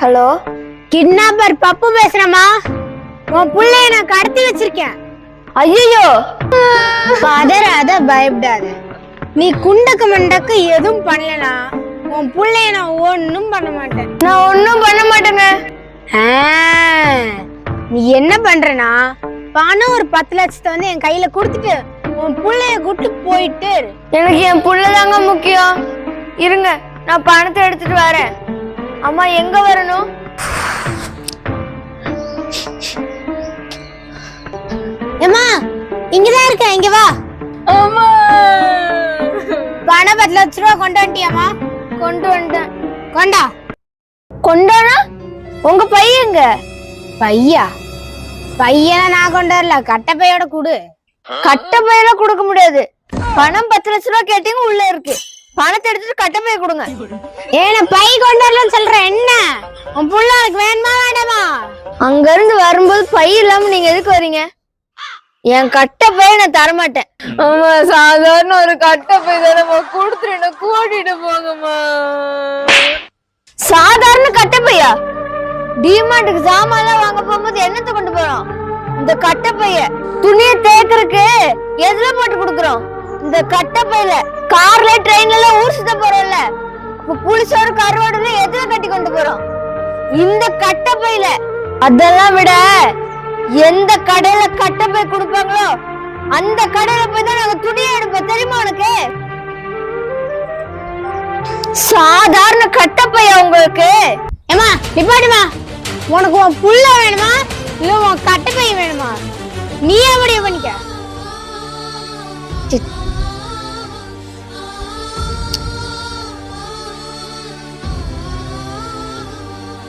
Hello? Kidnapper பப்பு பேசுறமா உன் புள்ளைய நான் கடத்தி வச்சிருக்கேன். ஐயோ பதறாத பயப்படாத. நீ குண்டக்கு மண்டக்கு எதுவும் பண்ணலனா உன் புள்ளைய நான் ஒண்ணும் பண்ண மாட்டேன். நான் ஒன்றும் பண்ண மாட்டேங்க. நீ என்ன பண்றனா பணம் ஒரு பத்து லட்சத்தை வந்து என் கையில கொடுத்துட்டு உன் புள்ளைய கூட்டு போயிட்டு. எனக்கு என் புள்ள தாங்க முக்கியம். இருங்க நான் பணத்தை எடுத்துட்டு வரேன். அம்மா எங்க வரணும்? ஏம்மா இங்கதான் இருக்க இங்க வா. அம்மா! பணம் பத்து லட்ச ரூபா கொண்டு வந்துட்டியாமா கொண்டு வந்துட்டேன் கொண்டா? கொண்டானா உங்க பையங்க பையா? பையனை நான் கொண்டு வரல. கட்டை பையோட கொடு. கட்ட பையில கொடுக்க முடியாது. பணம் பத்து லட்ச ரூபா கேட்டீங்க உள்ள இருக்கு. பணத்தை எடுத்துட்டு கட்ட பைய கொடுங்க. ஏன பை கொண்டு வரலன்னு சொல்றேன். என்ன? உன் புள்ள உனக்கு வேணுமா வேண்டாமா? அங்க இருந்து வரும்போது பை இல்லாம நீங்க எதுக்கு வரீங்க? என் கட்ட பைய நான் தரமாட்டேன். ஆமா சாதாரண ஒரு கட்ட பை தானம்மா கொடுத்துட்டு கூட்டிட்டு போங்கம்மா. சாதாரண கட்ட பையா? டிமார்ட்டுக்கு சாமான்லாம் வாங்க போகும்போது என்னத்தை கொண்டு போறோம்? இந்த கட்ட பைய. துணியை தேய்க்கறதுக்கு எதுல போட்டு கொடுக்குறோம்? இந்த கட்ட பையில. கார்ல ட்ரெயின்ல எல்லாம் ஊர் சுத்த போறோம்ல. இப்ப புளிசோறு கருவாடுல எதுல கட்டி கொண்டு போறோம்? இந்த கட்ட பையில அதெல்லாம் விட எந்த கடையில கட்ட பை கொடுப்பாங்களோ அந்த கடையில போய் தான் நாங்க துணியை எடுப்போம். தெரியுமா உனக்கு? சாதாரண கட்ட உங்களுக்கு? ஏமா நிப்பாடுமா உனக்கு உன் புள்ள வேணுமா? இல்ல உன் கட்டை பை வேணுமா? நீ எப்படி பண்ணிக்க?